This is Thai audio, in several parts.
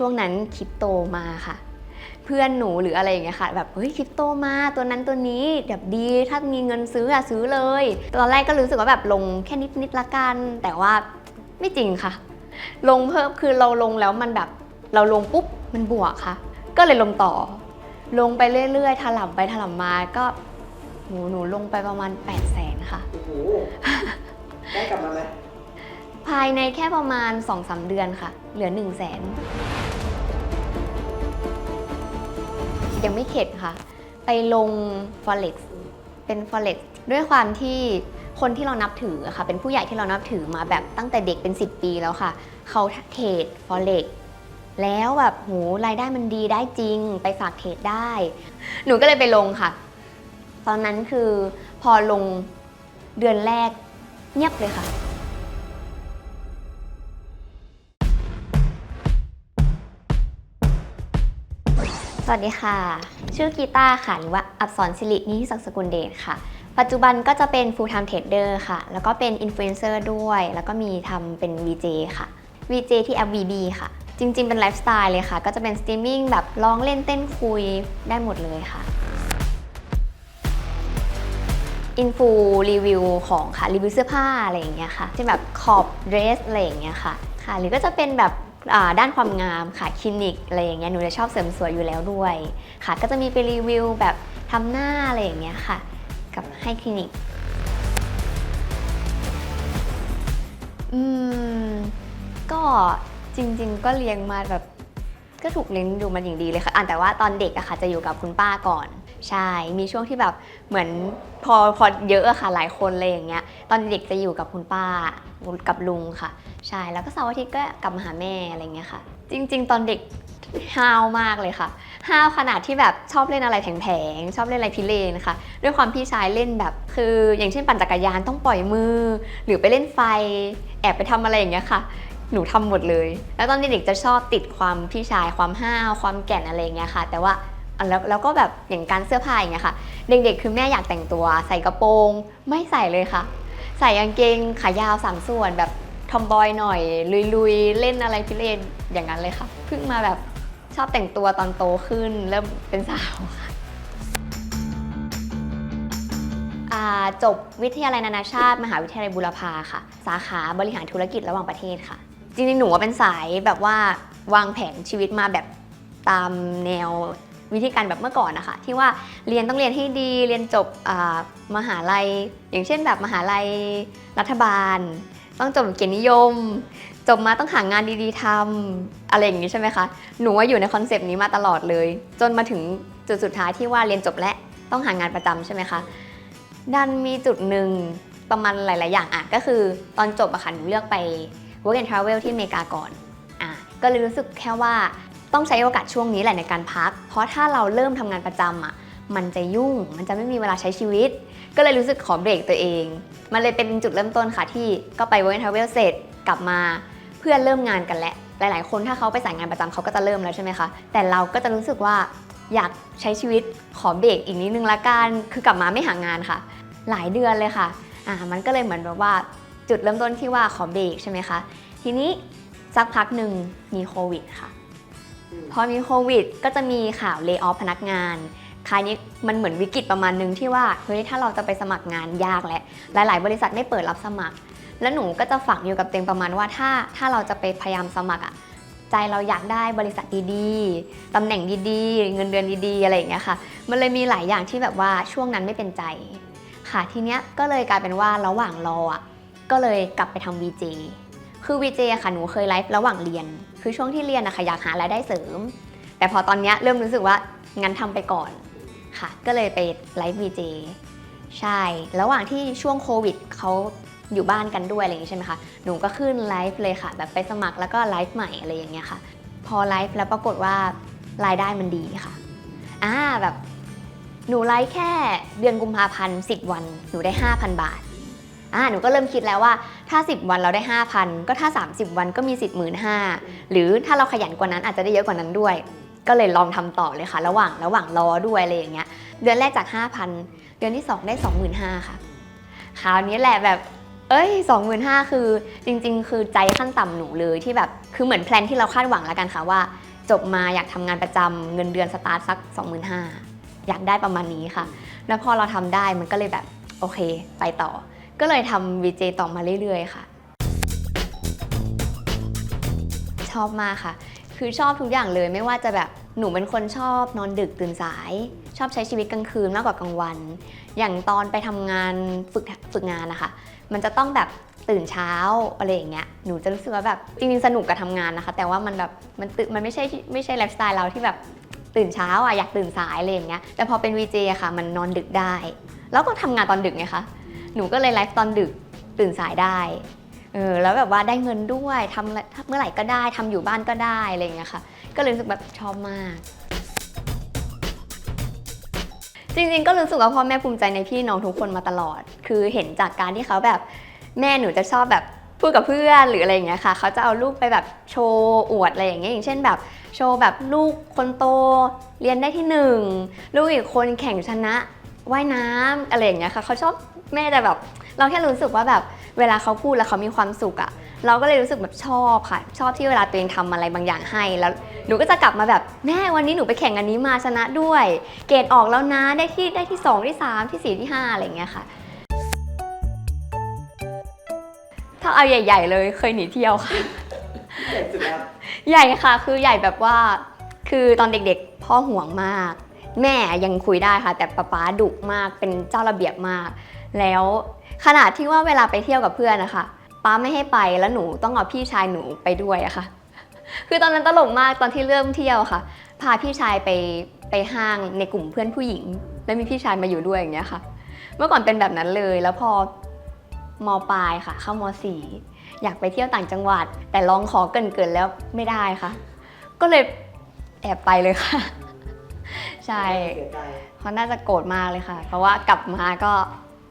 ช่วงนั้นคริปโตมาค่ะ เพื่อนหนูหรืออะไรอย่างเงี้ยค่ะ แบบเฮ้ยคริปโตมาตัวนั้นตัวนี้แบบดีถ้ามีเงินซื้ออะซื้อเลย ตอนแรกก็รู้สึกว่าแบบลงแค่นิดนิดๆละกัน แต่ว่าไม่จริงค่ะ ลงเพิ่มคือเราลงแล้วมันแบบเราลงปุ๊บมันบวกค่ะ ก็เลยลงต่อ ลงไปเรื่อยๆถล่ำไปถล่ำมาก็หนูหนูลงไปประมาณ8 0 0แสนค่ะโอ้โหได้กลับมาไหมภายในแค่ประมาณ2-3เดือนค่ะ เหลือ1 0 0 0 0แสน ยังไม่เข็ดค่ะ ไปลง forex เป็น forex ด้วยความที่คนที่เรานับถือค่ะ เป็นผู้ใหญ่ที่เรานับถือมาแบบตั้งแต่เด็กเป็น 10 ปีแล้วค่ะ เขาเทรด forex แล้วแบบโหรายได้มันดีได้จริง ไปฝากเทรดได้ หนูก็เลยไปลงค่ะ ตอนนั้นคือพอลงเดือนแรกเงียบเลยค่ะ สวัสดีค่ะ ชื่อกีตาร์ค่ะหรือว่าอับสรศิรินิธิศักสกุลเดชค่ะ ปัจจุบันก็จะเป็น full time trader ค่ะ แล้วก็เป็น influencer ด้วย แล้วก็มีทำเป็น VJ ค่ะ VJ ที่แอป VB ค่ะ จริง ๆ เป็นไลฟ์สไตล์เลยค่ะ ก็จะเป็นสตรีมมิ่งแบบร้องเล่นเต้นคุยได้หมดเลยค่ะอินฟูรีวิวของค่ะรีวิวเสื้อผ้าอะไรอย่างเงี้ยค่ะที่แบบขอบเดรสอะไรอย่างเงี้ยค่ะค่ะ หรือก็จะเป็นแบบ ด้านความงามค่ะคลินิกอะไรอย่างเงี้ยหนูจะชอบเสริมสวยอยู่แล้วด้วยค่ะ ก็จะมีไปรีวิวแบบทำหน้าอะไรอย่างเงี้ยค่ะ กับให้คลินิกอืมก็จริง ๆ ก็เลี้ยงมาแบบก็ถูกเลี้ยงดูมาอย่างดีเลยค่ะอะแต่ว่าตอนเด็กอะค่ะจะอยู่กับคุณป้าก่อน ใช่ มีช่วงที่แบบเหมือนพอพอเยอะอะค่ะหลายคนเลยอย่างเงี้ย ตอนเด็กจะอยู่กับคุณป้ากับลุงค่ะ ใช่ แล้วก็เสาร์อาทิตย์ก็กลับมาหาแม่อะไรเงี้ยค่ะ จริง ๆ ตอนเด็กห้าวมากเลยค่ะ ห้าวขนาดที่แบบชอบเล่นอะไรแผลงๆ ชอบเล่นอะไรพิเรนนะคะ ด้วยความพี่ชายเล่นแบบ คืออย่างเช่นปั่นจักรยานต้องปล่อยมือ หรือไปเล่นไฟ แอบไปทำอะไรอย่างเงี้ยค่ะ หนูทำหมดเลย แล้วตอนเด็กๆจะชอบติดความพี่ชายความห้าวความแก่นอะไรเงี้ยค่ะ แต่ว่า แล้วแล้วก็แบบอย่างการเสื้อผ้าอย่างเงี้ยค่ะ เด็กๆ คือแม่อยากแต่งตัว ใส่กระโปรงไม่ใส่เลยค่ะ ใส่กางเกงขายาวสามส่วนแบบทอมบอยหน่อย ลุยๆ เล่นอะไรพิเรนอย่างนั้นเลยค่ะ เพิ่งมาแบบชอบแต่งตัวตอนโตขึ้นเริ่มเป็นสาวค่ะจบวิทยาลัยนานาชาติ มหาวิทยาลัยบุรพาค่ะ สาขาบริหารธุรกิจระหว่างประเทศค่ะ จริงๆหนูเป็นสายแบบว่าวางแผนชีวิตมาแบบตามแนว วิธีการแบบเมื่อก่อนนะคะ ที่ว่าเรียนต้องเรียนให้ดีเรียนจบมหาลัย อย่างเช่นแบบมหาลัยรัฐบาล ต้องจบเกียรตินิยม จบมาต้องหางานดีๆทำอะไรอย่างนี้ใช่ไหมคะหนูว่าอยู่ในคอนเซป ต์นี้มาตลอดเลย จนมาถึงจุดสุดท้ายที่ว่าเรียนจบและต้องหางานประจำใช่ไหมคะดันมีจุดหนึ่งประมาณหลาย ๆ อย่างอะก็คือตอนจบอะค่ะหนูเลือกไป work and travel ที่อเมริกาก่อนอะก็เลยรู้สึกแค่ว่า ต้องใช้โอกาสช่วงนี้แหละในการพัก เพราะถ้าเราเริ่มทำงานประจำอะมันจะยุ่ง มันจะไม่มีเวลาใช้ชีวิต ก็เลยรู้สึกขอเบรกตัวเอง มันเลยเป็นจุดเริ่มต้นค่ะที่ก็ไป work and travel เสร็จกลับมาเพื่อนเริ่มงานกันแหล้วหลาย ๆ คนถ้าเขาไปสายงานประจำเขาก็จะเริ่มแล้วใช่ไหมคะ แต่เราก็จะรู้สึกว่าอยากใช้ชีวิตขอเบรกอีกนิดนึงละกัน คือกลับมาไม่หางานค่ะ หลายเดือนเลยค่ะ อ่า มันก็เลยเหมือนแบบว่าจุดเริ่มต้นที่ว่าขอเบรกใช่ไหมคะ ทีนี้สักพักหนึ่งมีโควิดค่ะ พอมีโควิด ก็จะมีข่าวเลิกออฟพนักงานคราวนี้มันเหมือนวิกฤตประมาณหนึงที่ว่าเฮ้ยถ้าเราจะไปสมัครงานยากแหละหลาย ๆ บริษัทไม่เปิดรับสมัคร แล้วหนูก็จะฝังอยู่กับเต็งประมาณว่าถ้าถ้าเราจะไปพยายามสมัครอะใจเราอยากได้บริษัทดีๆ ตำแหน่งดีๆ เงินเดือนดีๆ อะไรอย่างเงี้ยค่ะ มันเลยมีหลายอย่างที่แบบว่าช่วงนั้นไม่เป็นใจ ค่ะทีเนี้ยก็เลยกลายเป็นว่าระหว่างรออะก็เลยกลับไปทำ VJ คือ VJ อะค่ะหนูเคยไลฟ์ระหว่างเรียน คือช่วงที่เรียนนะคะอยากหารายได้เสริม แต่พอตอนนี้เริ่มรู้สึกว่างั้นทำไปก่อนค่ะ ก็เลยไปไลฟ์ VJ ใช่ ระหว่างที่ช่วงโควิดเขาอยู่บ้านกันด้วยอะไรอย่างงี้ใช่ไหมคะ หนูก็ขึ้นไลฟ์เลยค่ะ แบบไปสมัครแล้วก็ไลฟ์ใหม่อะไรอย่างเงี้ยค่ะ พอไลฟ์แล้วปรากฏว่ารายได้มันดีค่ะ อ่าแบบหนูไลฟ์แค่เดือนกุมภาพันธ์10 วัน หนูได้ 5,000 บาท อ่าหนูก็เริ่มคิดแล้วว่าถ้า 10 วันเราได้ 5,000 ก็ถ้า 30 วันก็มีสิทธิ์หมื่นห้าหรือถ้าเราขยันกว่านั้นอาจจะได้เยอะกว่านั้นด้วย ก็เลยลองทำต่อเลยค่ะ ระหว่างระหว่างรอด้วยอะไรอย่างเงี้ยเดือนแรกจาก 5,000 เดือนที่ 2 ได้ 25,000ค่ะคราวนี้แหละแบบเอ้ย25,000คือจริง ๆ คือใจขั้นต่ำหนูเลยที่แบบคือเหมือนแพลนที่เราคาดหวังแล้วกันค่ะว่า จบมาอยากทำงานประจำเงินเดือนสตาร์ทสัก 25,000อยากได้ประมาณนี้ค่ะ แล้วพอเราทำได้มันก็เลยแบบโอเค ไปต่อ ก็เลยทำ VJ ต่อมาเรื่อยๆค่ะ ชอบมากค่ะ คือชอบทุกอย่างเลยไม่ว่าจะแบบหนูเป็นคนชอบนอนดึกตื่นสาย ชอบใช้ชีวิตกลางคืนมากกว่ากลางวัน อย่างตอนไปทำงานฝึกฝึกงานนะคะมันจะต้องแบบตื่นเช้าอะไรอย่างเงี้ย หนูจะรู้สึกว่าแบบจริงๆสนุกกับทำงานนะคะ แต่ว่ามันแบบมันตื่นมันไม่ใช่ไม่ใช่ไลฟ์สไตล์เราที่แบบตื่นเช้าอะอยากตื่นสายอะไรอย่างเงี้ย แต่พอเป็น VJ อะค่ะ มันนอนดึกได้ แล้วก็ทำงานตอนดึกไงคะ หนูก็เลยไลฟ์ตอนดึกตื่นสายได้เออแล้วแบบว่าได้เงินด้วยทำเมื่อไหร่ก็ได้ทำอยู่บ้านก็ได้อะไรอย่างเงี้ยค่ะ ก็เลยรู้สึกแบบชอบมาก จริงๆ ก็รู้สึกว่าพ่อแม่ภูมิใจในพี่น้องทุกคนมาตลอด คือเห็นจากการที่เขาแบบแม่หนูจะชอบแบบพูดกับเพื่อนหรืออะไรอย่างเงี้ยค่ะ เขาจะเอาลูกไปแบบโชว์อวดอะไรอย่างเงี้ยอย่างเช่นแบบโชว์แบบลูกคนโตเรียนได้ที่หนึ่งลูกอีกคนแข่งชนะว่ายน้ำอะไรอย่างเงี้ยค่ะ เขาชอบ แม่แต่แบบ เราแค่รู้สึกว่าแบบเวลาเขาพูดแล้วเขามีความสุขอะเราก็เลยรู้สึกแบบชอบค่ะ ชอบที่เวลาตัวเองทำอะไรบางอย่างให้แล้วหนูก็จะกลับมาแบบแม่วันนี้หนูไปแข่งอันนี้มาชนะด้วย เกรดออกแล้วนะได้ที่ได้ที่ 2 ที่ 3 ที่ 4 ที่ 5 อะไรอย่างเงี้ยค่ะ ถ้าเอาใหญ่ ๆ เลยเคยหนีเที่ยวค่ะ ใหญ่สุดแล้วใหญ่ค่ะ คือใหญ่แบบว่า คือตอนเด็กๆ พ่อห่วงมาก แม่ยังคุยได้ค่ะ แต่ป๊าป๊าดุมากเป็นเจ้าระเบียบมาก แล้วขนาดที่ว่าเวลาไปเที่ยวกับเพื่อนนะคะป้าไม่ให้ไปแล้วหนูต้องเอาพี่ชายหนูไปด้วยอะค่ะ คือตอนนั้นตลกมากตอนที่เริ่มเที่ยวค่ะ พาพี่ชายไปไปห้างในกลุ่มเพื่อนผู้หญิง แล้วมีพี่ชายมาอยู่ด้วยอย่างเงี้ยค่ะ เมื่อก่อนเป็นแบบนั้นเลยแล้วพอมปลายค่ะ เข้ามสี่อยากไปเที่ยวต่างจังหวัด แต่ลองขอเกินๆแล้วไม่ได้ค่ะ ก็เลยแอบไปเลยค่ะ ใช่เสียใจเขาน่าจะโกรธมากเลยค่ะ เพราะว่ากลับมาก็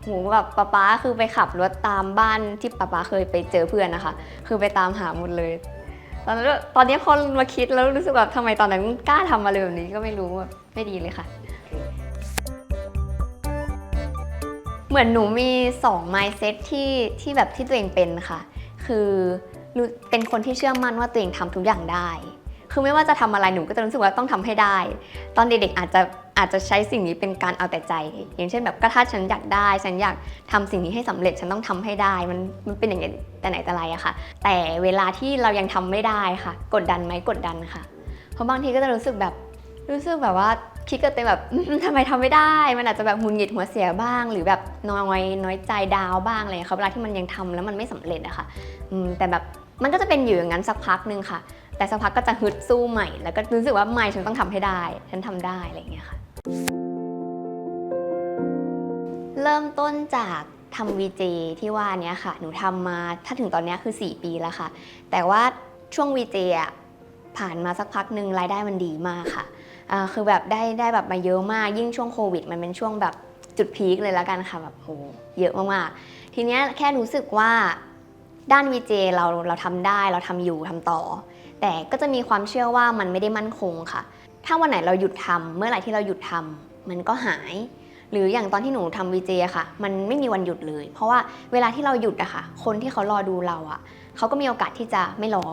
หมูแบบป๊าป๊าคือไปขับรถตามบ้านที่ป๊าป๊าเคยไปเจอเพื่อนนะคะ คือไปตามหาหมดเลย ตอนนั้นตอนนี้พอมาคิดแล้วรู้สึกแบบทำไมตอนนั้นกล้าทำอะไรแบบนี้ก็ไม่รู้แบบไม่ดีเลยค่ะ เหมือนหนูมี2 mindset ที่ที่แบบที่ตัวเองเป็นค่ะ คือเป็นคนที่เชื่อมั่นว่าตัวเองทำทุกอย่างได้ คือไม่ว่าจะทำอะไรหนูก็จะรู้สึกว่าต้องทำให้ได้ ตอนเด็กๆอาจจะอาจจะใช้สิ่งนี้เป็นการเอาแต่ใจ อย่างเช่นแบบก็ถ้าฉันอยากได้ ฉันอยากทำสิ่งนี้ให้สำเร็จฉันต้องทำให้ได้ มันมันเป็นอย่างนี้แต่ไหนแต่ไรอะค่ะ แต่เวลาที่เรายังทำไม่ได้ค่ะ กดดันไหมกดดันค่ะ เพราะบางทีก็จะรู้สึกแบบรู้สึกแบบว่าคิดกับตัวเองแบบทำไมทำไม่ได้ มันอาจจะแบบหงุนหงิดหัวเสียบ้าง หรือแบบน้อยน้อยใจดาวบ้างอะไรอย่าเวลาที่มันยังทำแล้วมันไม่สำเร็จอะค่ะแต่แบบมันก็จะเป็นอยู่อย่างนั้นสักพักหนึงค่ะ แต่สักพักก็จะฮึดสู้ใหม่ แล้วก็รู้สึกว่าไม่ฉันต้องทำให้ได้ ฉันทำได้อะไรอย่างเงี้ยค่ะ เริ่มต้นจากทำ VJ ที่ว่าเนี้ยค่ะ หนูทำมาถ้าถึงตอนนี้คือ 4 ปีแล้วค่ะ แต่ว่าช่วง VJ อะผ่านมาสักพักหนึ่งรายได้มันดีมากค่ะอ่าคือแบบได้ได้แบบมาเยอะมาก ยิ่งช่วงโควิด มันเป็นช่วงแบบจุดพีคเลยแล้วกันค่ะแบบโหเยอะมากๆ ทีเนี้ยแค่รู้สึกว่าด้าน VJ เราเราทำได้เราทำอยู่ทำต่อ แต่ก็จะมีความเชื่อว่ามันไม่ได้มั่นคงค่ะ ถ้าวันไหนเราหยุดทำเมื่อไหร่ที่เราหยุดทำมันก็หาย หรืออย่างตอนที่หนูทำวีเจอะค่ะ มันไม่มีวันหยุดเลย เพราะว่าเวลาที่เราหยุดอะค่ะ คนที่เขารอดูเราอะเขาก็มีโอกาสที่จะไม่รอ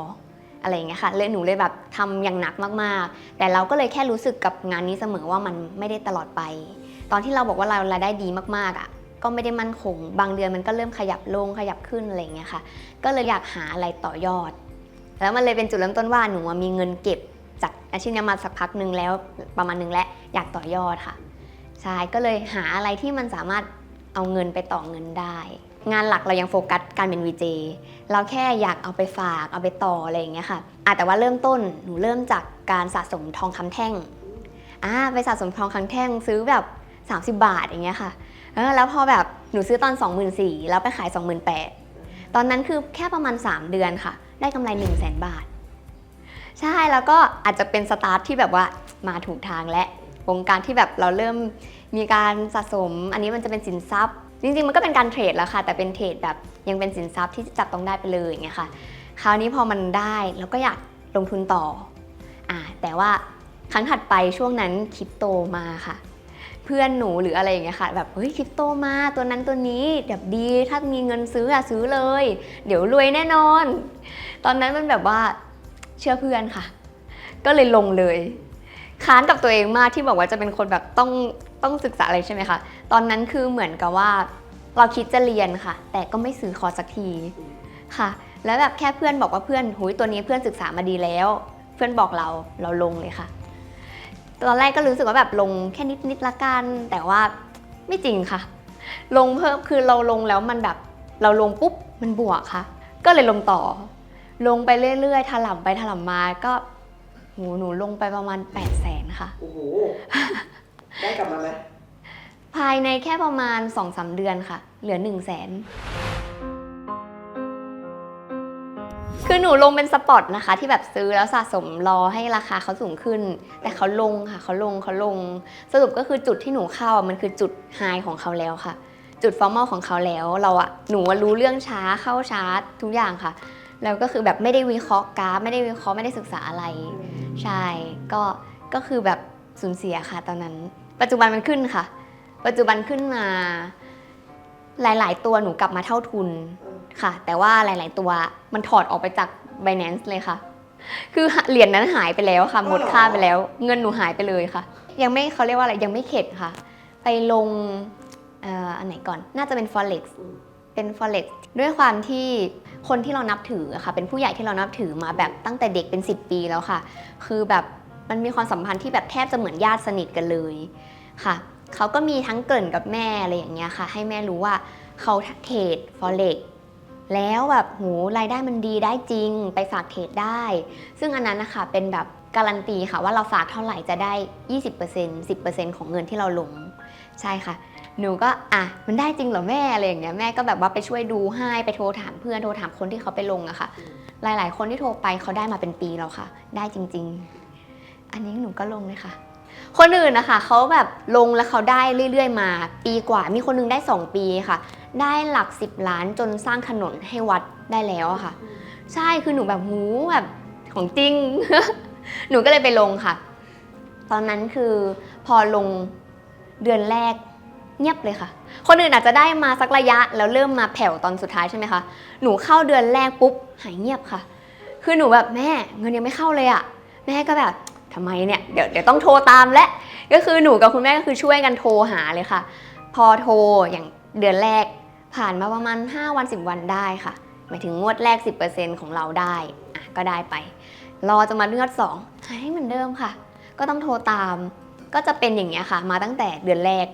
อะไรอย่างเงี้ยค่ะเลยหนูเลยแบบทำอย่างหนักมากๆ แต่เราก็เลยแค่รู้สึกกับงานนี้เสมอว่ามันไม่ได้ตลอดไป ตอนที่เราบอกว่าเรารายได้ดีมากๆอะก็ไม่ได้มั่นคง บางเดือนมันก็เริ่มขยับลงขยับขึ้นอะไรอย่างเงี้ยค่ะ ก็เลยอยากหาอะไรต่อยอด แล้วมันเลยเป็นจุดเริ่มต้นว่าหนูมีเงินเก็บจากอาชีพนี้มาสักพักหนึ่งแล้วประมาณหนึงแล้วอยากต่อยอดค่ะใช่ก็เลยหาอะไรที่มันสามารถเอาเงินไปต่อเงินได้ งานหลักเรายังโฟกัสการเป็น VJ เจเราแค่อยากเอาไปฝากเอาไปต่ออะไรอย่างเงี้ยค่ะอะแต่ว่าเริ่มต้นหนูเริ่มจากการสะสมทองคำแท่งอ่าไปสะสมทองคำแท่งซื้อแบบ 30 บาทอย่างเงี้ยค่ะเออแล้วพอแบบหนูซื้อตอน 24,000แล้วไปขาย 28,000ตอนนั้นคือแค่ประมาณ 3 เดือนค่ะ ได้กำไร 1 0 0 0 0แบาท ใช่แล้วก็อาจจะเป็นสตาร์ทที่แบบว่ามาถูกทางและวงการที่แบบเราเริ่มมีการสะสม อันนี้มันจะเป็นสินทรัพย์ จริงๆ มันก็เป็นการเทรดแล้วค่ะ แต่เป็นเทรดแบบยังเป็นสินทรัพย์ที่จับต้องได้ไปเลยอย่างเงี้ยค่ะ คราวนี้พอมันได้เราก็อยากลงทุนต่ออ่าแต่ว่าครั้งถัดไปช่วงนั้นคริปโตมาค่ะ เพื่อนหนูหรืออะไรอย่างเงี้ยค่ะ แบบเฮ้ยคริปโตมาตัวนั้นตัวนี้แบบดีถ้ามีเงินซื้ออะซื้อเลย เดี๋ยวรวยแน่นอน ตอนนั้นมันแบบว่าเชื่อเพื่อนค่ะ ก็เลยลงเลยค้านกับตัวเองมากที่บอกว่าจะเป็นคนแบบต้องต้องศึกษาอะไรใช่ไหมคะ ตอนนั้นคือเหมือนกับว่า เราคิดจะเรียนค่ะ แต่ก็ไม่ซื้อคอร์สสักทีค่ะ แล้วแบบแค่เพื่อนบอกว่าเพื่อนหุยตัวนี้เพื่อนศึกษามาดีแล้ว เพื่อนบอกเราเราลงเลยค่ะ ตอนแรกก็รู้สึกว่าแบบลงแค่นิดนิดๆละกัน แต่ว่าไม่จริงค่ะ ลงเพิ่มคือเราลงแล้วมันแบบเราลงปุ๊บมันบวกค่ะ ก็เลยลงต่อ ลงไปเรื่อยๆถล่ำไปถล่ำมาก็โหหนูลงไปประมาณ8 0 0แสนค่ะ โอ้โห ได้กลับมาไหมภายในแค่ประมาณ2-3เดือนค่ะ เหลือ1 0 0 0 0แสน คือหนูลงเป็นสปอตนะคะ ที่แบบซื้อแล้วสะสมรอให้ราคาเขาสูงขึ้น แต่เขาลงค่ะเขาลงเขาลง สรุปก็คือจุดที่หนูเข้ามันคือจุดไฮของเขาแล้วค่ะ จุดฟอร์มอลของเขาแล้ว เราอะหนูรู้เรื่องช้าเข้าช้าทุกอย่างค่ะ แล้วก็คือแบบไม่ได้วิเคราะห์กราฟไม่ได้วิเคราะห์ไม่ได้ศึกษาอะไร ใช่ก็ก็คือแบบสูญเสียค่ะตอนนั้น ปัจจุบันมันขึ้นค่ะ ปัจจุบันขึ้นมา หลาย ๆ ตัวหนูกลับมาเท่าทุน ค่ะ แต่ว่าหลาย ๆ ตัวมันถอดออกไปจาก Binance เลยค่ะ คือเหรียญนั้นหายไปแล้วค่ะ หมดค่าไปแล้ว เงินหนูหายไปเลยค่ะ ยังไม่เขาเรียกว่าอะไรยังไม่เข็ดค่ะ ไปลงเอ่ออันไหนก่อนน่าจะเป็น forex เป็น forex ด้วยความที่คนที่เรานับถืออะค่ะ เป็นผู้ใหญ่ที่เรานับถือมาแบบตั้งแต่เด็กเป็น 10 ปีแล้วค่ะ คือแบบมันมีความสัมพันธ์ที่แบบแทบจะเหมือนญาติสนิทกันเลยค่ะเขาก็มีทั้งเกริ่นกับแม่อะไรอย่างเงี้ยค่ะ ให้แม่รู้ว่าเขาเทรด forex แล้วแบบโหรายได้มันดีได้จริง ไปฝากเทรดได้ ซึ่งอันนั้นนะคะเป็นแบบการันตีค่ะว่าเราฝากเท่าไหร่จะได้ 20% 10%ของเงินที่เราลง ใช่ค่ะ หนูก็อะมันได้จริงเหรอแม่อะไรอย่างเงี้ยแม่ก็แบบว่าไปช่วยดูให้ไปโทรถามเพื่อนโทรถามคนที่เขาไปลงอะค่ะ หลาย ๆ คนที่โทรไปเขาได้มาเป็นปีแล้วค่ะ ได้จริง ๆ อันนี้หนูก็ลงเลยค่ะ คนอื่นนะคะเขาแบบลงแล้วเขาได้เรื่อย ๆ มา ปีกว่ามีคนหนึงได้ 2 ปีค่ะ ได้หลัก10ล้านจนสร้างถนนให้วัดได้แล้วอะค่ะ ใช่คือหนูแบบหูแบบของจริง หนูก็เลยไปลงค่ะ ตอนนั้นคือพอลงเดือนแรกเงียบเลยค่ะ คนอื่นอาจจะได้มาสักระยะแล้วเริ่มมาแผ่วตอนสุดท้ายใช่ไหมคะ หนูเข้าเดือนแรกปุ๊บหายเงียบค่ะ คือหนูแบบแม่เงินยังไม่เข้าเลยอะแม่ก็แบบทำไมเนี่ยเดี๋ยวเดี๋ยวต้องโทรตามและก็คือหนูกับคุณแม่ก็คือช่วยกันโทรหาเลยค่ะ พอโทรอย่างเดือนแรก ผ่านมาประมาณ 5 วัน 10 วันได้ค่ะหมายถึงงวดแรก 10%ของเราได้อะก็ได้ไป รอจะมาเลือดสองหายเหมือนเดิมค่ะ ก็ต้องโทรตาม ก็จะเป็นอย่างเงี้ยค่ะ มาตั้งแต่เดือนแรก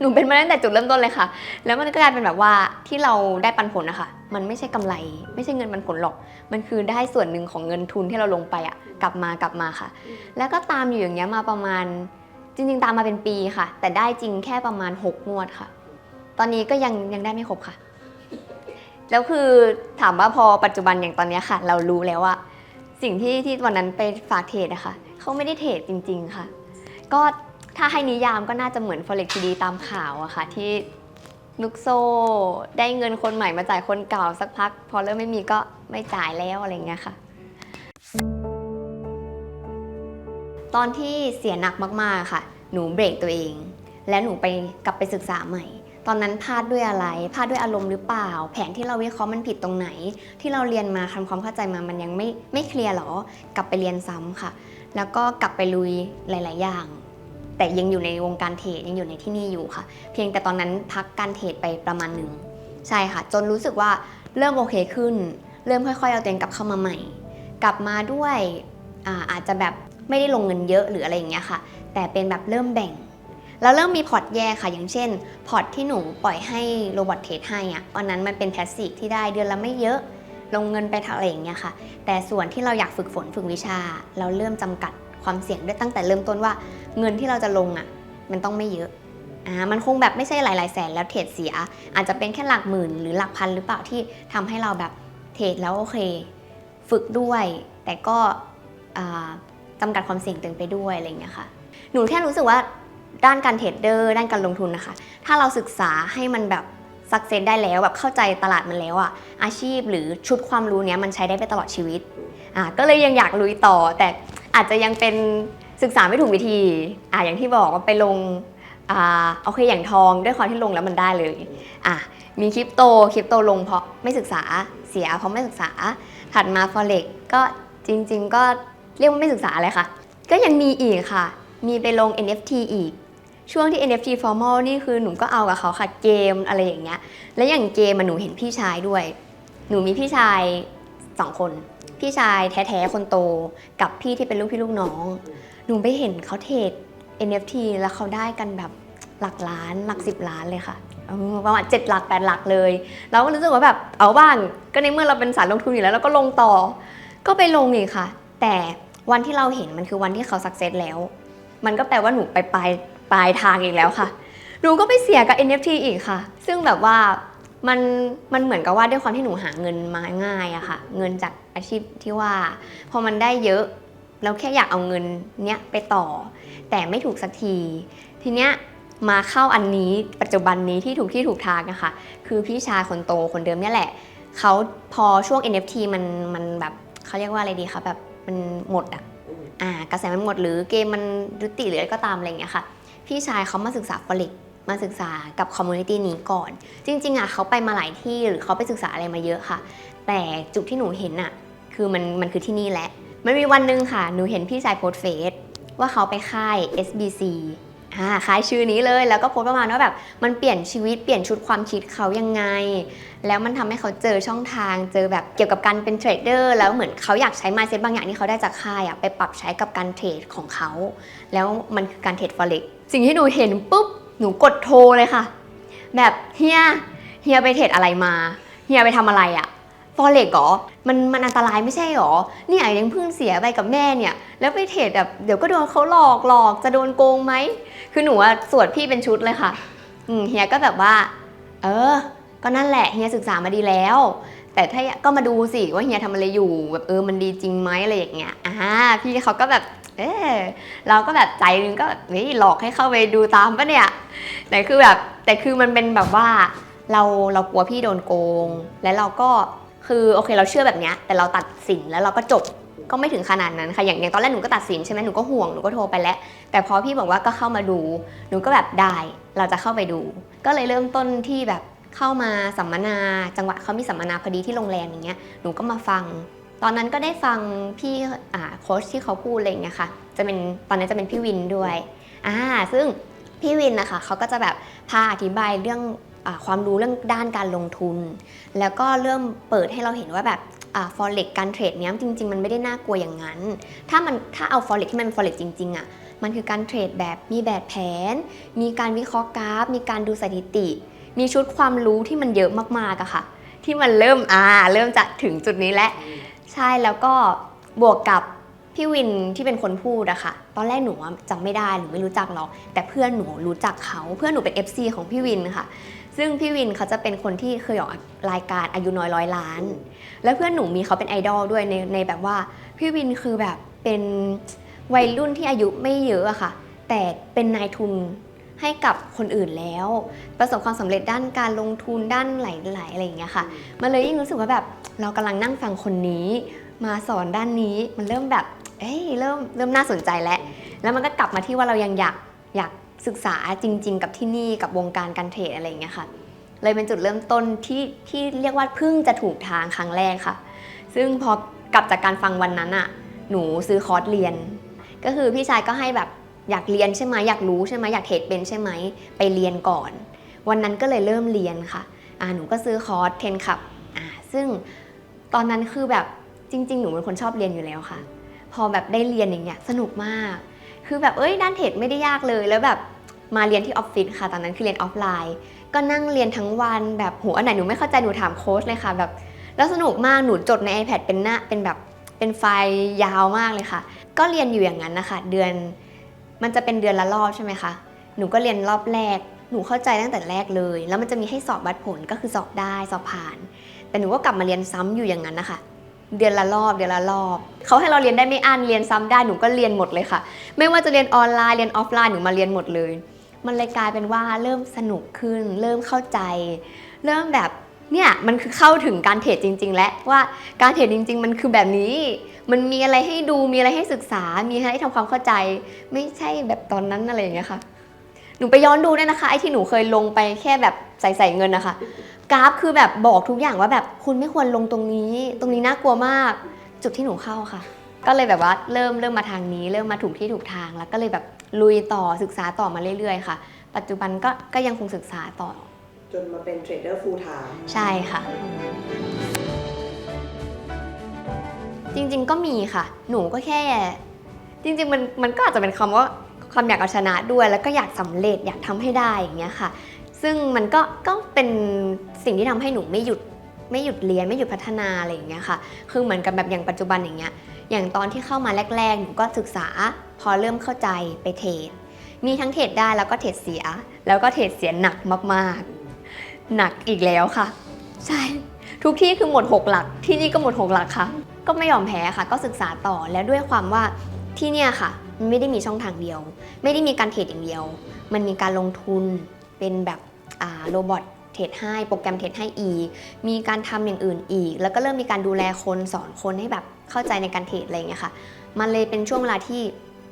หนูเป็นมาตั้งแต่จุดเริ่มต้นเลยค่ะ แล้วมันก็กลายเป็นแบบว่าที่เราได้ปันผลนะคะ มันไม่ใช่กำไร ไม่ใช่เงินปันผลหรอก มันคือได้ส่วนหนึ่งของเงินทุนที่เราลงไปอะกลับมากลับมาค่ะ แล้วก็ตามอยู่อย่างเงี้ยมาประมาณจริง ๆ ตามมาเป็นปีค่ะ แต่ได้จริงแค่ประมาณ 6 งวดค่ะ ตอนนี้ก็ยังยังได้ไม่ครบค่ะ แล้วคือถามว่าพอปัจจุบันอย่างตอนนี้ค่ะ เรารู้แล้วว่าสิ่งที่ที่วันนั้นไปฝากเทรดอะคะเขาไม่ได้เทรดจริง ๆค่ะ ก็ถ้าให้นิยามก็น่าจะเหมือน forex ดีตามข่าวอะค่ะ ที่ลูกโซ่ ได้เงินคนใหม่มาจ่ายคนเก่าสักพัก พอเริ่มไม่มีก็ไม่จ่ายแล้วอะไรเงี้ยค่ะ ตอนที่เสียหนักมากๆค่ะ หนูเบรกตัวเอง และหนูไปกลับไปศึกษาใหม่ ตอนนั้นพลาดด้วยอะไรพลาดด้วยอารมณ์หรือเปล่า แผนที่เราวิเคราะห์มันผิดตรงไหน ที่เราเรียนมาทำความเข้าใจมามันยังไม่ไม่เคลียร์หรอ กลับไปเรียนซ้ำค่ะ แล้วก็กลับไปลุยหลาย ๆ อย่าง แต่ยังอยู่ในวงการเทรดยังอยู่ในที่นี่อยู่ค่ะ เพียงแต่ตอนนั้นพักการเทรดไปประมาณหนึ่งใช่ค่ะ จนรู้สึกว่าเริ่มโอเคขึ้น เริ่มค่อย ๆ เอาตัวเองกลับเข้ามาใหม่ กลับมาด้วยอาอาจจะแบบไม่ได้ลงเงินเยอะหรืออะไรอย่างเงี้ยค่ะ แต่เป็นแบบเริ่มแบ่ง แล้วเริ่มมีพอร์ตแยกค่ะ อย่างเช่น พอร์ตที่หนูปล่อยให้โรบอทเทรดให้อะวันนั้นมันเป็นแพสซีฟที่ได้เดือนละไม่เยอะ ลงเงินไปเท่าอะไรอย่างเงี้ยค่ะ แต่ส่วนที่เราอยากฝึกฝนฝึกวิชา เราเริ่มจำกัดความเสี่ยงด้วยตั้งแต่เริ่มต้นว่า เงินที่เราจะลงอะมันต้องไม่เยอะอ่ามันคงแบบไม่ใช่หลายๆแสนแล้วเทรดเสีย อาจจะเป็นแค่หลักหมื่นหรือหลักพันหรือเปล่าที่ทำให้เราแบบเทรดแล้วโอเค ฝึกด้วย แต่ก็อ่าจำกัดความเสี่ยงตัวเองไปด้วยอะไรเงี้ยค่ะ หนูแค่รู้สึกว่า ด้านการเทรดเดอร์ด้านการลงทุนนะคะ ถ้าเราศึกษาให้มันแบบสักเซนได้แล้วแบบเข้าใจตลาดมันแล้วอะอาชีพหรือชุดความรู้เนี้ยมันใช้ได้ไปตลอดชีวิตอะก็เลยยังอยากลุยต่อ แต่อาจจะยังเป็นศึกษาไม่ถูกวิธีอะอย่างที่บอกว่าไปลงอ่าโอเคอย่างทองด้วยความที่ลงแล้วมันได้เลยอะมีคริปโตคริปโตลงเพราะไม่ศึกษาเสียเพราะไม่ศึกษา ถัดมา forex ก็จริง ๆ ก็เรียกว่าไม่ศึกษาอะไรค่ะ ก็ยังมีอีกค่ะ มีไปลง NFT อีก ช่วงที่ NFT formal นี่คือหนูก็เอากับเขาค่ะเกมอะไรอย่างเงี้ย และอย่างเกมอะหนูเห็นพี่ชายด้วย หนูมีพี่ชายสองคน พี่ชายแท้ๆคนโต กับพี่ที่เป็นลูกพี่ลูกน้อง หนูไปเห็นเขาเทรด NFT แล้วเขาได้กันแบบหลักล้านหลักสิบล้านเลยค่ะประมาณเจ็ดหลักแปดหลักเลย เราก็รู้สึกว่าแบบเอาบ้างก็ในเมื่อเราเป็นสายลงทุนอยู่แล้วเราก็ลงต่อ ก็ไปลงอีกค่ะ แต่วันที่เราเห็นมันคือวันที่เขาสักเซสแล้ว มันก็แปลว่าหนูไปปลาย ปลายทางอีกแล้วค่ะ หนูก็ไปเสียกับ NFT อีกค่ะ ซึ่งแบบว่ามันมันเหมือนกับว่าด้วยความที่หนูหาเงินมาง่ายอะค่ะ เงินจากอาชีพที่ว่า พอมันได้เยอะแล้วแค่อยากเอาเงินเนี้ยไปต่อ แต่ไม่ถูกสักที ทีเนี้ยมาเข้าอันนี้ปัจจุบันนี้ที่ถูกที่ถูกทางนะคะคือพี่ชายคนโตคนเดิมเนี่ยแหละเขาพอช่วง NFT มันมันแบบเขาเรียกว่าอะไรดีคะแบบมันหมดอะอ่ากระแสมันหมดหรือเกมมันยุติหรืออะไรก็ตามอะไรอย่างเงี้ยค่ะ พี่ชายเขามาศึกษาฟอลิกมาศึกษากับคอมมูนิตี้นี้ก่อน จริงๆอะเขาไปมาหลายที่หรือเขาไปศึกษาอะไรมาเยอะค่ะ แต่จุดที่หนูเห็นอะคือมันมันคือที่นี่แหละ มันมีวันหนึ่งค่ะ หนูเห็นพี่ชายโพสเฟซว่าเขาไปค่าย SBC อ่าค่ายชื่อนี้เลยแล้วก็โพสประมาณว่าแบบมันเปลี่ยนชีวิตเปลี่ยนชุดความคิดเขายังไง แล้วมันทำให้เขาเจอช่องทาง เจอแบบเกี่ยวกับการเป็นเทรดเดอร์แล้วเหมือนเขาอยากใช้ mindset บางอย่างที่เขาได้จากค่ายอะไปปรับใช้กับการเทรดของเขา แล้วมันคือการเทรด forex สิ่งที่หนูเห็นปุ๊บหนูกดโทรเลยค่ะ แบบเฮียเฮียไปเทรดอะไรมาเฮียไปทำอะไรอะ forex เหรอ มันมันอันตรายไม่ใช่หรอ เนี่ยยังเพิ่งเสียไปกับแม่เนี่ย แล้วไปเทรดแบบเดี๋ยวก็โดนเขาหลอกหลอกจะโดนโกงไหม คือหนูอะสวดพี่เป็นชุดเลยค่ะ อืมเฮียก็แบบว่า เออ ก็นั่นแหละเฮียศึกษามาดีแล้ว แต่ถ้าก็มาดูสิว่าเฮียทำอะไรอยู่แบบเออมันดีจริงไหมอะไรอย่างเงี้ยอ่าพี่เขาก็แบบ เออเราก็แบบใจนึงก็แบบเฮ้ยหลอกให้เข้าไปดูตามปะเนี่ยแต่คือแบบ แต่คือมันเป็นแบบว่า เราเรากลัวพี่โดนโกง และเราก็คือโอเคเราเชื่อแบบเนี้ยแต่เราตัดสินแล้วเราก็จบ ก็ไม่ถึงขนาดนั้นค่ะอย่างอย่างตอนแรกหนูก็ตัดสินใช่ไหมหนูก็ห่วงหนูก็โทรไปแล้ว แต่พอพี่บอกว่าก็เข้ามาดู หนูก็แบบได้เราจะเข้าไปดู ก็เลยเริ่มต้นที่แบบเข้ามาสัมมนา จังหวะเขามีสัมมนาพอดีที่โรงแรมอย่างเงี้ยหนูก็มาฟัง ตอนนั้นก็ได้ฟังพี่อ่าโค้ชที่เขาพูดอะไรเงี้ยค่ะจะเป็นตอนนั้นจะเป็นพี่วินด้วยอ่าซึ่งพี่วินนะคะเขาก็จะแบบพาอธิบายเรื่องอความรู้เรื่องด้านการลงทุน แล้วก็เริ่มเปิดให้เราเห็นว่าแบบ อ่า forex การเทรดเนี้ยจริง ๆ มันไม่ได้น่ากลัวอย่างนั้น ถ้ามันถ้าเอา forex ที่มันเป็น forex จริงๆอะ่ะมันคือการเทรดแบบมีแบบแผน มีการวิเคราะห์กราฟ มีการดูสถิติ มีชุดความรู้ที่มันเยอะมากๆอะค่ะ ที่มันเริ่มอ่าเริ่มจะถึงจุดนี้แล้วใช่แล้วก็บวกกับพี่วินที่เป็นคนพูดอะค่ะ ตอนแรกหนูจำไม่ได้หนูไม่รู้จักหรอก แต่เพื่อนหนูรู้จักเขา เพื่อนหนูเป็น FC ของพี่วินค่ะ ซึ่งพี่วินเขาจะเป็นคนที่เคยออกรายการอายุน้อยร้อยล้าน แล้วเพื่อนหนูมีเขาเป็นไอดอลด้วยในในแบบว่าพี่วินคือแบบเป็นวัยรุ่นที่อายุไม่เยอะอะค่ะ แต่เป็นนายทุนให้กับคนอื่นแล้ว ประสบความสำเร็จด้านการลงทุนด้านหลายๆอะไรอย่างเงี้ยค่ะ มันเลยยิ่งรู้สึกว่าแบบเรากำลังนั่งฟังคนนี้ มาสอนด้านนี้มันเริ่มแบบเอ้ยเริ่มเริ่มน่าสนใจแล้ว แล้วมันก็กลับมาที่ว่าเรายังอยากอยาก ศึกษาจริง ๆ กับที่นี่กับวงการการเทรดอะไรอย่างเงี้ยค่ะ เลยเป็นจุดเริ่มต้นที่ที่เรียกว่าเพิ่งจะถูกทางครั้งแรกค่ะ ซึ่งพอกลับจากการฟังวันนั้นอะหนูซื้อคอร์สเรียน ก็คือพี่ชายก็ให้แบบอยากเรียนใช่ไหมอยากรู้ใช่ไหมอยากเทรดเป็นใช่ไหมไปเรียนก่อน วันนั้นก็เลยเริ่มเรียนค่ะอ่าหนูก็ซื้อคอร์สเทนขับอ่าซึ่งตอนนั้นคือแบบจริง ๆ หนูเป็นคนชอบเรียนอยู่แล้วค่ะ พอแบบได้เรียนอย่างเงี้ยสนุกมาก คือแบบเอ้ยด้านเทรดไม่ได้ยากเลย แล้วแบบมาเรียนที่ออฟฟิศค่ะตอนนั้นคือเรียนออฟไลน์ ก็นั่งเรียนทั้งวันแบบโหอันไหนหนูไม่เข้าใจหนูถามโค้ชเลยค่ะแบบแล้วสนุกมากหนูจดใน iPad เป็นหน้าเป็นแบบเป็นไฟล์ยาวมากเลยค่ะ ก็เรียนอยู่อย่างนั้นนะคะเดือนมันจะเป็นเดือนละรอบใช่ไหมคะหนูก็เรียนรอบแรก หนูเข้าใจตั้งแต่แรกเลย แล้วมันจะมีให้สอบวัดผลก็คือสอบได้สอบผ่าน แต่หนูก็กลับมาเรียนซ้ำอยู่อย่างนั้นนะคะ เดือนละรอบเดือนละรอบเขาให้เราเรียนได้ไม่อั้นเรียนซ้ำได้หนูก็เรียนหมดเลยค่ะ ไม่ว่าจะเรียนออนไลน์เรียนออฟไลน์หนูมาเรียนหมดเลย มันเลยกลายเป็นว่าเริ่มสนุกขึ้น เริ่มเข้าใจ เริ่มแบบเนี่ยมันคือเข้าถึงการเทรดจริง ๆ แล้วว่าการเทรดจริง ๆ มันคือแบบนี้ มันมีอะไรให้ดูมีอะไรให้ศึกษา มีอะไรให้ทำความเข้าใจ ไม่ใช่แบบตอนนั้นอะไรอย่างเงี้ยค่ะหนูไปย้อนดูด้วยนะคะไอ้ที่หนูเคยลงไปแค่แบบใส่ใส่เงินนะคะ กราฟคือแบบบอกทุกอย่างว่าแบบคุณไม่ควรลงตรงนี้ ตรงนี้น่ากลัวมาก จุดที่หนูเข้าค่ะ ก็เลยแบบว่าเริ่มเริ่มมาทางนี้ เริ่มมาถูกที่ถูกทาง แล้วก็เลยแบบลุยต่อศึกษาต่อมาเรื่อยๆ ค่ะ ปัจจุบันก็ก็ยังคงศึกษาต่อ จนมาเป็นเทรดเดอร์ฟูลไทม์ใช่ค่ะ จริงๆก็มีค่ะ หนูก็แค่ จริงๆมันมันก็อาจจะเป็นคำว่าความอยากเอาชนะด้วย แล้วก็อยากสำเร็จอยากทำให้ได้อย่างเงี้ยค่ะ ซึ่งมันก็ก็เป็นสิ่งที่ทำให้หนูไม่หยุดไม่หยุดเรียนไม่หยุดพัฒนาอะไรอย่างเงี้ยค่ะ คือเหมือนกับแบบอย่างปัจจุบันอย่างเงี้ย อย่างตอนที่เข้ามาแรกๆ หนูก็ศึกษาพอเริ่มเข้าใจไปเทรดมีทั้งเทรดได้แล้วก็เทรดเสีย แล้วก็เทรดเสียหนักมากๆ หนักอีกแล้วค่ะ ใช่ ทุกที่คือหมด 6 หลัก ที่นี่ก็หมด 6 หลักค่ะ ก็ไม่ยอมแพ้ค่ะ ก็ศึกษาต่อแล้วด้วยความว่าที่เนี่ยค่ะมันไม่ได้มีช่องทางเดียว ไม่ได้มีการเทรดอย่างเดียว มันมีการลงทุน เป็นแบบโรบอทเทรดให้โปรแกรมเทรดให้อีก มีการทำอย่างอื่นอีก แล้วก็เริ่มมีการดูแลคนสอนคนให้แบบเข้าใจในการเทรดอะไรอย่างเงี้ยค่ะ มันเลยเป็นช่วงเวลาที่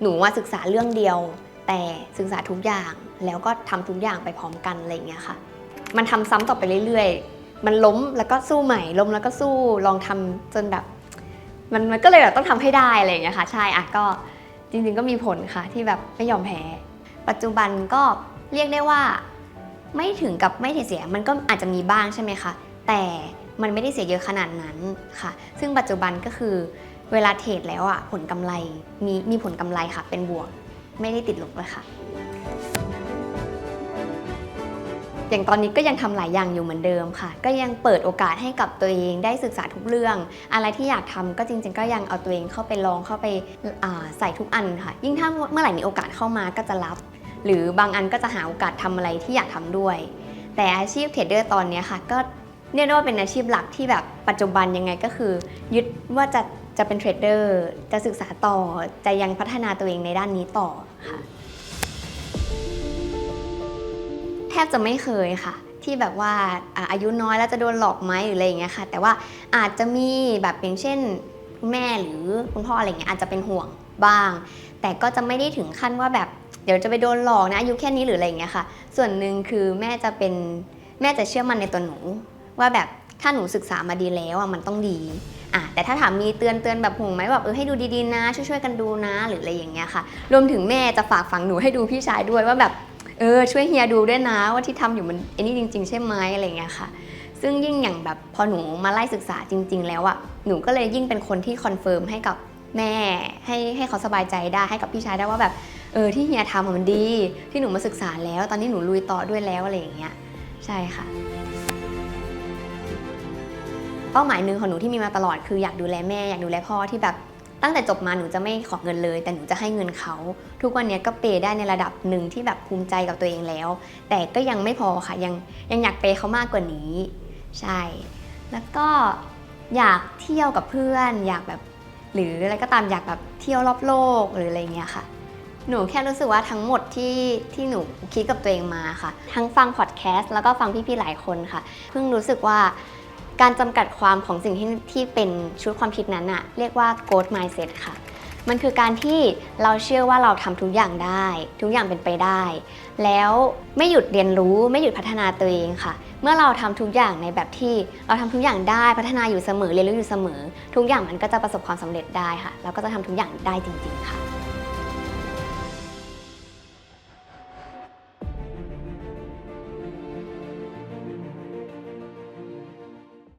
หนูว่าศึกษาเรื่องเดียว แต่ศึกษาทุกอย่างแล้วก็ทำทุกอย่างไปพร้อมกันอะไรอย่างเงี้ยค่ะ มันทำซ้ำต่อไปเรื่อยๆ มันล้มแล้วก็สู้ใหม่ ล้มแล้วก็สู้ลองทำจนแบบ มันมันก็เลยแบบต้องทำให้ได้อะไรอย่างเงี้ยค่ะใช่อะก็จริงๆก็มีผลค่ะที่แบบไม่ยอมแพ้ ปัจจุบันก็เรียกได้ว่า ไม่ถึงกับไม่เสียมันก็อาจจะมีบ้างใช่ไหมคะ แต่มันไม่ได้เสียเยอะขนาดนั้นค่ะ ซึ่งปัจจุบันก็คือเวลาเทรดแล้วอะผลกำไรมีมีผลกำไรค่ะ เป็นบวกไม่ได้ติดลบเลยค่ะ อย่างตอนนี้ก็ยังทำหลายอย่างอยู่เหมือนเดิมค่ะ ก็ยังเปิดโอกาสให้กับตัวเองได้ศึกษาทุกเรื่อง อะไรที่อยากทำก็จริง ๆ ก็ยังเอาตัวเองเข้าไปลองเข้าไปใส่ทุกอันค่ะ ยิ่งถ้าเมื่อไหร่มีโอกาสเข้ามาก็จะรับ หรือบางอันก็จะหาโอกาสทำอะไรที่อยากทำด้วย แต่อาชีพเทรดเดอร์ตอนนี้ค่ะ ก็เรียกได้ว่าเป็นอาชีพหลักที่แบบปัจจุบันยังไงก็คือ ยึดว่าจะจะเป็นเทรดเดอร์จะศึกษาต่อจะยังพัฒนาตัวเองในด้านนี้ต่อค่ะ แทบจะไม่เคยค่ะที่แบบว่าอ่าอายุน้อยแล้วจะโดนหลอกไหมหรืออะไรอย่างเงี้ยค่ะ แต่ว่าอาจจะมีแบบอย่างเช่นคุณแม่หรือคุณพ่ออะไรเงี้ยอาจจะเป็นห่วงบ้าง แต่ก็จะไม่ได้ถึงขั้นว่าแบบ เดี๋ยวจะไปโดนหลอกนะอายุแค่นี้หรืออะไรอย่างเงี้ยค่ะ ส่วนหนึ่งคือแม่จะเป็นแม่จะเชื่อมั่นในตัวหนู ว่าแบบถ้าหนูศึกษามาดีแล้วอะมันต้องดีอะแต่ถ้าถามมีเตือนเตือนแบบห่วงไหมแบบเออให้ดูดีๆนะ ช่วยๆกันดูนะหรืออะไรอย่างเงี้ยค่ะ รวมถึงแม่จะฝากฝังหนูให้ดูพี่ชายด้วยว่าแบบเออช่วยเฮียดูด้วยนะว่าที่ทำอยู่มันไอ้นี่จริง ๆ ใช่ไหมอะไรเงี้ยค่ะ ซึ่งยิ่งอย่างแบบพอหนูมาไล่ศึกษาจริง ๆ แล้วอะหนูก็เลยยิ่งเป็นคนที่คอนเฟิร์มให้กับแม่ให้ให้เขาสบายใจได้ให้กับพี่ชายได้ว่าแบบ เออที่เฮียทำอะมันดีที่หนูมาศึกษาแล้ว ตอนนี้หนูลุยต่อด้วยแล้วอะไรอย่างเงี้ยใช่ค่ะ เป้าหมายหนึ่งของหนูที่มีมาตลอดคืออยากดูแลแม่อยากดูแลพ่อที่แบบตั้งแต่จบมาหนูจะไม่ขอเงินเลย แต่หนูจะให้เงินเขา ทุกวันนี้ก็เปย์ได้ในระดับหนึ่งที่แบบภูมิใจกับตัวเองแล้ว แต่ก็ยังไม่พอค่ะยังยังอยากเปย์เขามากกว่านี้ ใช่ แล้วก็อยากเที่ยวกับเพื่อน อยากแบบ หรืออะไรก็ตามอยากแบบเที่ยวรอบโลกหรืออะไรเงี้ยค่ะ หนูแค่รู้สึกว่าทั้งหมดที่ที่หนูคิดกับตัวเองมาค่ะ ทั้งฟังพอดแคสต์แล้วก็ฟังพี่ๆหลายคนค่ะ เพิ่งรู้สึกว่าการจำกัดความของสิ่งที่ที่เป็นชุดความคิดนั้นอะเรียกว่า growth mindset ค่ะ มันคือการที่เราเชื่อว่าเราทำทุกอย่างได้ ทุกอย่างเป็นไปได้ แล้วไม่หยุดเรียนรู้ไม่หยุดพัฒนาตัวเองค่ะ เมื่อเราทำทุกอย่างในแบบที่เราทำทุกอย่างได้พัฒนาอยู่เสมอเรียนรู้อยู่เสมอ ทุกอย่างมันก็จะประสบความสำเร็จได้ค่ะ แล้วก็จะทำทุกอย่างได้จริง ๆ ค่ะ